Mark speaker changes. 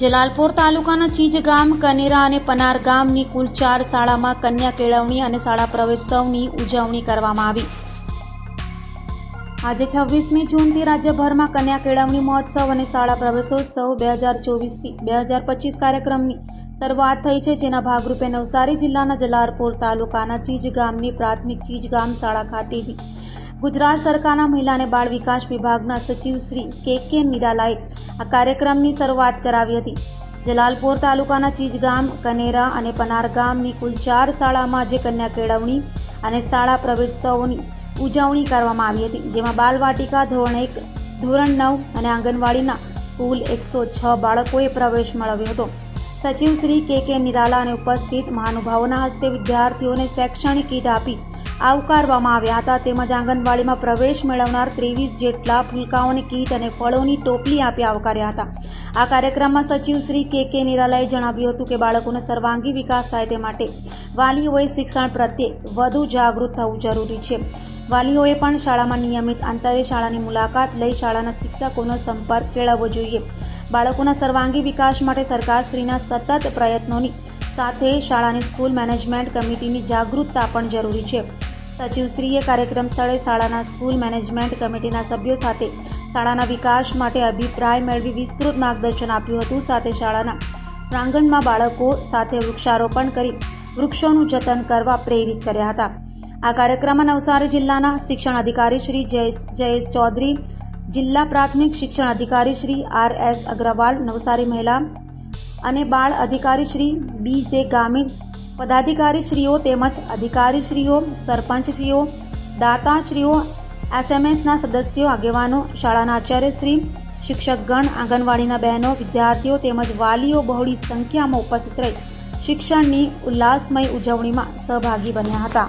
Speaker 1: જલાલપોર તાલુકાના ચીજ ગામ, કનેરા અને પનાર ગામની કુલ ચાર શાળામાં કન્યા કેળવણી અને શાળા પ્રવેશોત્સવની ઉજવણી કરવામાં આવી. આજે છવ્વીસમી જૂનથી રાજ્યભરમાં કન્યા કેળવણી મહોત્સવ અને શાળા પ્રવેશોત્સવ બે હજાર ચોવીસથી બે હજાર પચીસ કાર્યક્રમની શરૂઆત થઈ છે જેના ભાગરૂપે નવસારી જિલ્લાના જલાલપોર તાલુકાના ચીજ ગામની પ્રાથમિક ચીજ ગામ શાળા ખાતેથી ગુજરાત સરકારના મહિલા અને બાળ વિકાસ વિભાગના સચિવ શ્રી કે કે નિરાલાએ આ કાર્યક્રમની શરૂઆત કરાવી હતી. જલાલપોર તાલુકાના ચીજ ગામ કનેરા અને પનાર ગામની કુલ ચાર શાળામાં આજે કન્યા કેળવણી અને શાળા પ્રવેશોત્સવની ઉજવણી કરવામાં આવી હતી, જેમાં બાલવાટિકા ધોરણ એક, ધોરણ નવ અને આંગણવાડીના કુલ એકસો છ બાળકોએ પ્રવેશ મેળવ્યો હતો. સચિવ શ્રી કે કે નિરાલા અને ઉપસ્થિત મહાનુભાવોના હસ્તે વિદ્યાર્થીઓને શૈક્ષણિક કીટ આપી આવકારવામાં આવ્યા હતા. તેમજ આંગણવાડીમાં પ્રવેશ મેળવનાર ત્રેવીસ જેટલા ફૂલકાઓની કીટ અને ફળોની ટોપલી આપી આવકાર્યા હતા. આ કાર્યક્રમમાં સચિવ શ્રી કે કે નિરાલાએ જણાવ્યું હતું કે બાળકોનો સર્વાંગી વિકાસ થાય તે માટે વાલીઓએ શિક્ષણ પ્રત્યે વધુ જાગૃત થવું જરૂરી છે. વાલીઓએ પણ શાળામાં નિયમિત અંતરે શાળાની મુલાકાત લઈ શાળાના શિક્ષકોનો સંપર્ક કેળવવો જોઈએ. બાળકોના સર્વાંગી વિકાસ માટે સરકારશ્રીના સતત પ્રયત્નોની સાથે શાળાની સ્કૂલ મેનેજમેન્ટ કમિટીની જાગૃતતા પણ જરૂરી છે. સચિવશ્રીએ કાર્યક્રમ સ્થળે શાળાના સ્કૂલ મેનેજમેન્ટ કમિટીના સભ્યો સાથે શાળાના વિકાસ માટે અભિપ્રાય મેળવી વિસ્તૃત માર્ગદર્શન આપ્યું હતું. સાથે શાળાના પ્રાંગણમાં બાળકો સાથે વૃક્ષારોપણ કરી વૃક્ષોનું જતન કરવા પ્રેરિત કર્યા હતા. આ કાર્યક્રમમાં નવસારી જિલ્લાના શિક્ષણ અધિકારી શ્રી જયેશ જયેશ ચૌધરી જિલ્લા પ્રાથમિક શિક્ષણ અધિકારી શ્રી આર એસ અગ્રવાલ, નવસારી મહિલા અને બાળ અધિકારી શ્રી બી જે ગામિત, પદાધિકારીશ્રીઓ તેમજ અધિકારીશ્રીઓ, સરપંચશ્રીઓ, દાતાશ્રીઓ એસએમએસના સદસ્યો, આગેવાનો, શાળાના આચાર્યશ્રી શિક્ષકગણ, આંગણવાડીના બહેનો, વિદ્યાર્થીઓ તેમજ વાલીઓ બહોળી સંખ્યામાં ઉપસ્થિત રહી શિક્ષણની ઉલ્લાસમય ઉજવણીમાં સહભાગી બન્યા હતા.